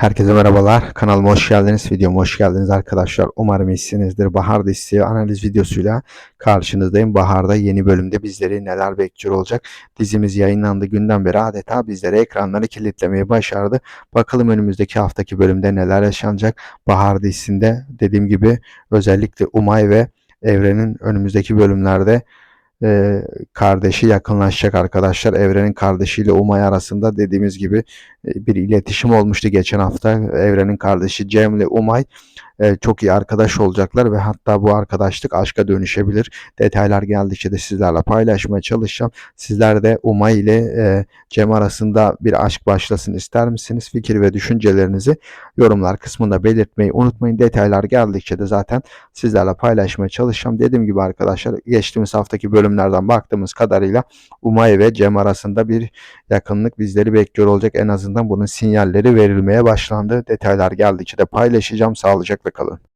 Herkese merhabalar. Kanalıma hoş geldiniz. Videoma hoş geldiniz arkadaşlar. Umarım iyisinizdir. Bahar dizisi analiz videosuyla karşınızdayım. Bahar'da yeni bölümde bizleri neler bekliyor olacak? Dizimiz yayınlandığı günden beri adeta bizlere ekranları kilitlemeyi başardı. Bakalım önümüzdeki haftaki bölümde neler yaşanacak? Bahar dizisinde dediğim gibi özellikle Umay ve Evren'in önümüzdeki bölümlerde e, kardeşi yakınlaşacak arkadaşlar. Evren'in kardeşiyle Umay arasında dediğimiz gibi e, bir iletişim olmuştu geçen hafta. Evren'in kardeşi Cem ile Umay e, çok iyi arkadaş olacaklar ve hatta bu arkadaşlık aşka dönüşebilir. Detaylar geldikçe de sizlerle paylaşmaya çalışacağım. Sizler de Umay ile e, Cem arasında bir aşk başlasın ister misiniz? Fikir ve düşüncelerinizi yorumlar kısmında belirtmeyi unutmayın. Detaylar geldikçe de zaten sizlerle paylaşmaya çalışacağım. Dediğim gibi arkadaşlar geçtiğimiz haftaki bölümlerden baktığımız kadarıyla Umay ve Cem arasında bir yakınlık bizleri bekliyor olacak. En azından bunun sinyalleri verilmeye başlandı. Detaylar geldikçe de paylaşacağım. Sağlıcakla kalın.